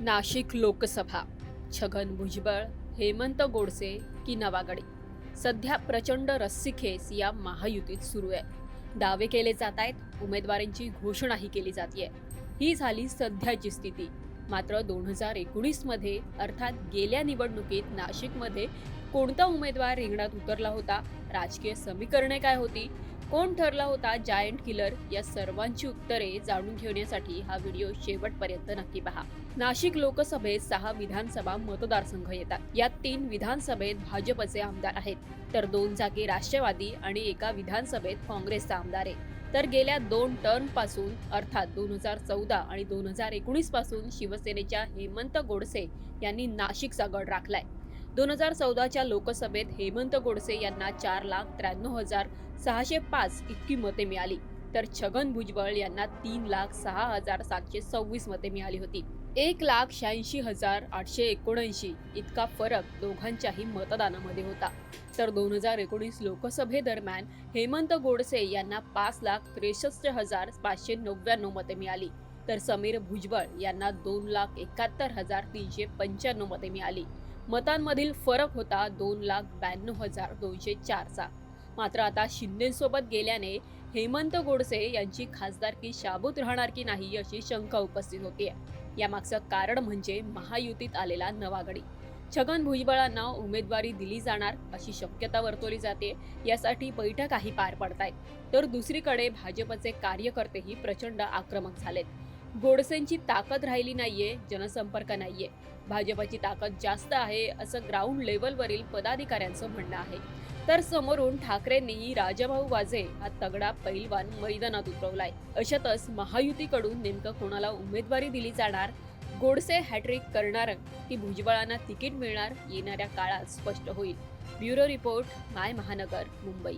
नाशिक लोकसभा छगन भुजबळ हेमंत गोडसे की नवागडी? सध्या प्रचंड रस्सीखेच या महायुतीत सुरू आहे. दावे केले जात आहेत उमेदवारांची घोषणाही केली जाते ही झाली सध्याची स्थिती. मात्र दोन हजार एकोणीसमध्ये अर्थात गेल्या निवडणुकीत नाशिकमध्ये कोणता उमेदवार रिंगणात उतरला होता? राजकीय समीकरणे काय होती? कोण ठरला होता जायंट किलर या सर्वांची उत्तरे जाणून घेण्यासाठी हा व्हिडिओ शेवटपर्यंत नक्की पहा. नाशिक लोकसभेत सहा विधानसभा मतदारसंघ येतात. यात तीन विधानसभेत भाजपचे आमदार आहेत. तर दोन जागी राष्ट्रवादी आणि एका विधानसभेत काँग्रेसचा आमदार आहे. तर गेल्या दोन टर्नपासून अर्थात दोन हजार चौदा आणि दोन हजार एकोणीसपासून शिवसेनेच्या हेमंत गोडसे यांनी नाशिकचा गड राखलाय. दोन हजार चौदाच्या लोकसभेत हेमंत गोडसे यांना चार लाख त्र्याण्णव हजार सहाशे पाच इतकी मते मिळाली. तर छगन भुजबळ यांना तीन लाख सहा हजार सातशे सव्वीस मते मिळाली होती. एक लाख शहाऐंशी हजार आठशे एकोणऐंशी इतका फरक दोघांच्याही मतदानामध्ये होता. तर दोन हजार एकोणीस लोकसभेदरम्यान हेमंत गोडसे यांना पाच लाख त्रेसष्ट हजार पाचशे नव्याण्णव मते मिळाली. तर समीर भुजबळ यांना दोन लाख एकाहत्तर हजार तीनशे पंच्याण्णव मते मिळाली. मतांमधील फरक होता दोन लाख ब्याण्णव हजार दोनशे चारचा. मात्र आता शिंदेसोबत गेल्याने हेमंत गोडसे यांची खासदारकी शाबूत राहणार की नाही अशी शंका उपस्थित होती यामागचं कारण म्हणजे महायुतीत आलेला नवागडी छगन भुजबळांना उमेदवारी दिली जाणार अशी शक्यता वर्तवली जाते यासाठी बैठकाही पार पडतायत. तर दुसरीकडे भाजपचे कार्यकर्तेही प्रचंड आक्रमक झालेत. गोडसेंची ताकद राहिली नाहीये जनसंपर्क नाहीये. भाजपची ताकद जास्त आहे असं ग्राउंड लेवलवरील पदाधिकाऱ्यांचं म्हणणं आहे. तर समोरून ठाकरेंनीही राजाभाऊ वाजे हा तगडा पैलवान मैदानात उतरवलाय. अशातच महायुतीकडून नेमकं कोणाला उमेदवारी दिली जाणार? गोडसे हॅट्रिक करणार की भुजबळांना तिकीट मिळणार येणाऱ्या काळात स्पष्ट होईल. ब्युरो रिपोर्ट माय महानगर मुंबई.